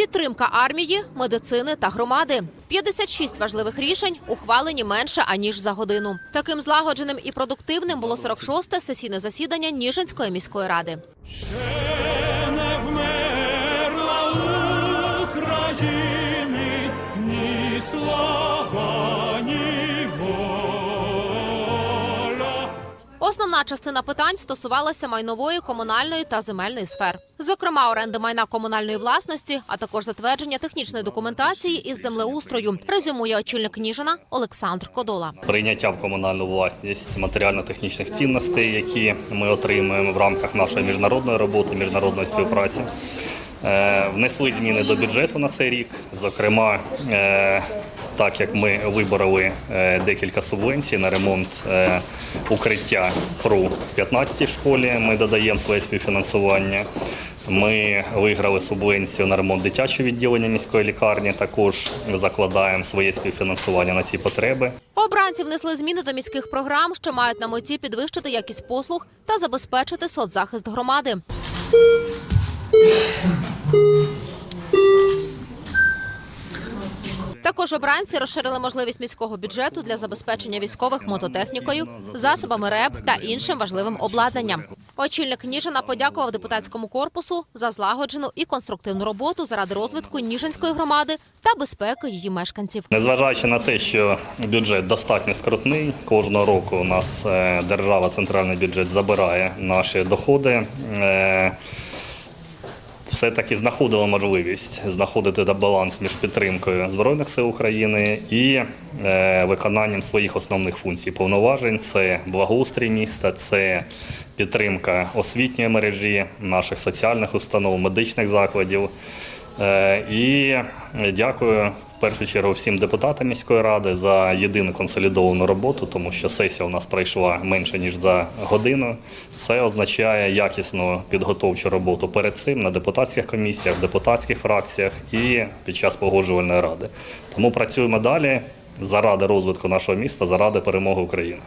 Підтримка армії, медицини та громади. 56 важливих рішень ухвалені менше аніж за годину. Таким злагодженим і продуктивним було 46-те сесійне засідання Ніжинської міської ради. Ще не вмерла України ні слава, Основна частина питань стосувалася майнової, комунальної та земельної сфер, зокрема оренди майна комунальної власності, а також затвердження технічної документації із землеустрою. Резюмує очільник Ніжина Олександр Кодола. прийняття в комунальну власність матеріально-технічних цінностей, які ми отримуємо в рамках нашої міжнародної роботи, міжнародної співпраці. Е, Внесли зміни до бюджету на цей рік. Зокрема, е, так як ми вибороли е, декілька субвенцій на ремонт укриття ПРУ в 15-й школі, ми додаємо своє співфінансування. Ми виграли субвенцію на ремонт дитячого відділення міської лікарні. Також закладаємо своє співфінансування на ці потреби. Обранці внесли зміни до міських програм, що мають на меті підвищити якість послуг та забезпечити соцзахист громади. Також обранці розширили можливість міського бюджету для забезпечення військових мототехнікою, засобами РЕБ та іншим важливим обладнанням. Очільник Ніжина подякував депутатському корпусу за злагоджену і конструктивну роботу заради розвитку Ніжинської громади та безпеки її мешканців. Незважаючи на те, що бюджет достатньо скрутний, кожного року у нас е, держава, центральний бюджет забирає наші доходи. Все-таки знаходила можливість знаходити баланс між підтримкою Збройних сил України і е, виконанням своїх основних функцій повноважень. Це благоустрій міста, це підтримка освітньої мережі, наших соціальних установ, медичних закладів. Е, І дякую в першу чергу всім депутатам міської ради за єдину консолідовану роботу, тому що сесія у нас пройшла менше ніж за годину. Це означає якісну підготовчу роботу перед цим на депутатських комісіях, депутатських фракціях і під час погоджувальної ради. Тому працюємо далі заради розвитку нашого міста, заради перемоги України.